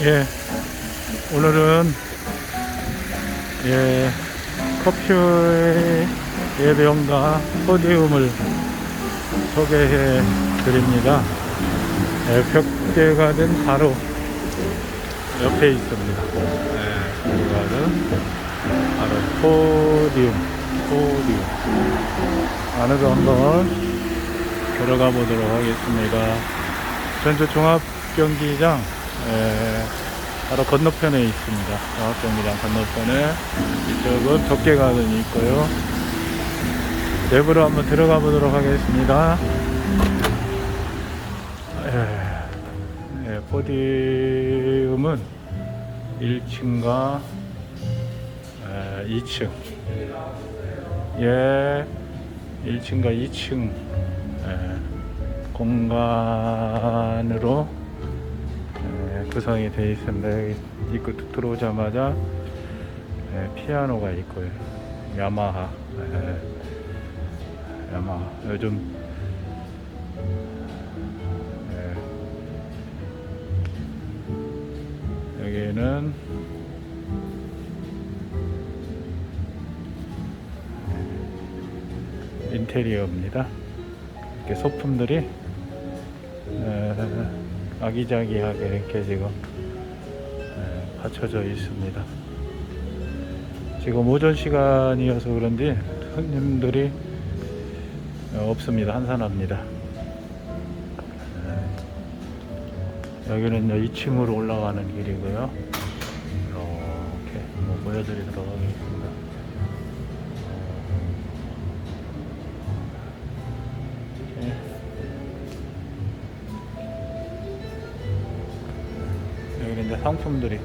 예, 오늘은 예, 커피의 예배용과 포디움을 소개해 드립니다. 예, 벽대가든 바로 옆에 있습니다. 예, 벽대가든 바로 포디움, 포디움. 안으로 한번 들어가 보도록 하겠습니다. 전주 종합 경기장 에, 바로 건너편에 있습니다. 종합경기장 건너편에 이쪽은 덕계가든이 있고요. 내부로 한번 들어가 보도록 하겠습니다. 에, 예, 포디움은 1층과 2층 예, 1층과 2층 공간으로 예, 구성이 되어 있습니다. 입구 툭 들어오자마자 예, 피아노가 있고요. 야마하. 예, 야마하. 요즘 예, 여기는 인테리어입니다. 이렇게 소품들이 에, 아기자기하게 이렇게 지금 에, 받쳐져 있습니다. 지금 오전 시간이어서 그런지 손님들이 어, 없습니다. 한산합니다. 에, 여기는 2층으로 올라가는 길이고요. 이렇게 한번 보여드리도록 하겠습니다. 상품들이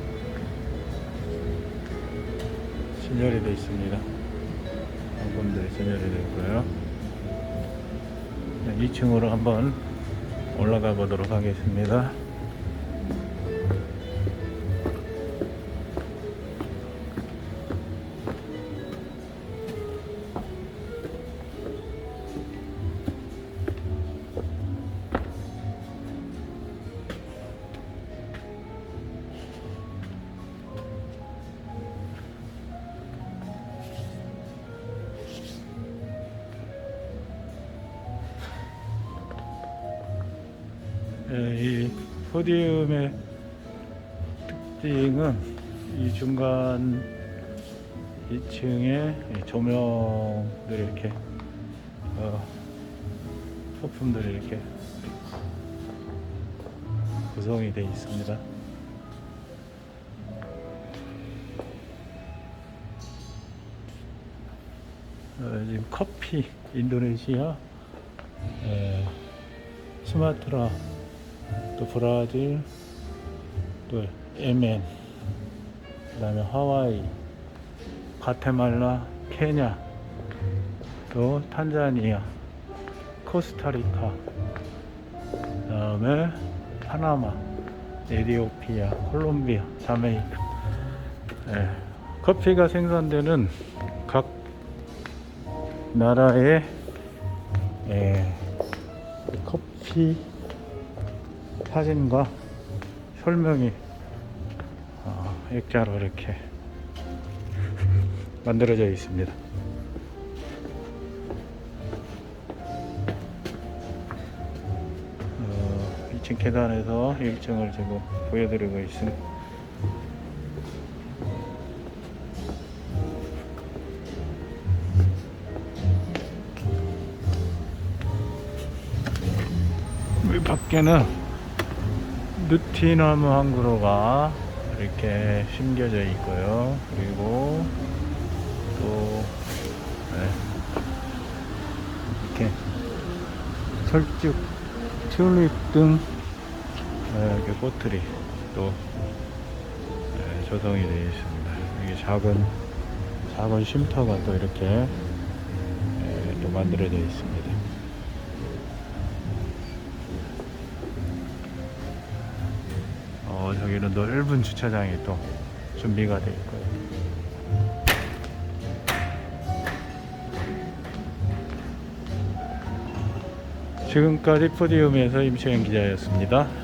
진열이 되어 있습니다. 상품들이 진열이 되어 있고요. 2층으로 한번 올라가 보도록 하겠습니다. 이 포디움의 특징은 이 중간 2층에 조명들이 이렇게 어, 소품들이 이렇게 구성이 되어 있습니다. 어, 지금 커피 인도네시아 에, 스마트라 또 브라질 또 예멘 그 다음에 하와이 과테말라 케냐 또 탄자니아 코스타리카 그 다음에 파나마 에디오피아 콜롬비아 자메이카. 예, 커피가 생산되는 각 나라의 예, 커피 사진과 설명이 어, 액자로 이렇게 만들어져 있습니다. 어, 2층 계단에서 1층을 지금 보여드리고 있습니다. 이 밖에는 느티나무 한 그루가 이렇게 심겨져 있고요. 그리고 또 네, 이렇게 철쭉, 튤립 등 네, 이렇게 꽃들이 또 네, 조성이 되어 있습니다. 이게 작은 작은 쉼터가 또 이렇게 네, 또 만들어져 있습니다. 어, 저기는 넓은 주차장이 또 준비가 되어 있고요. 지금까지 포디움에서 임채영 기자였습니다.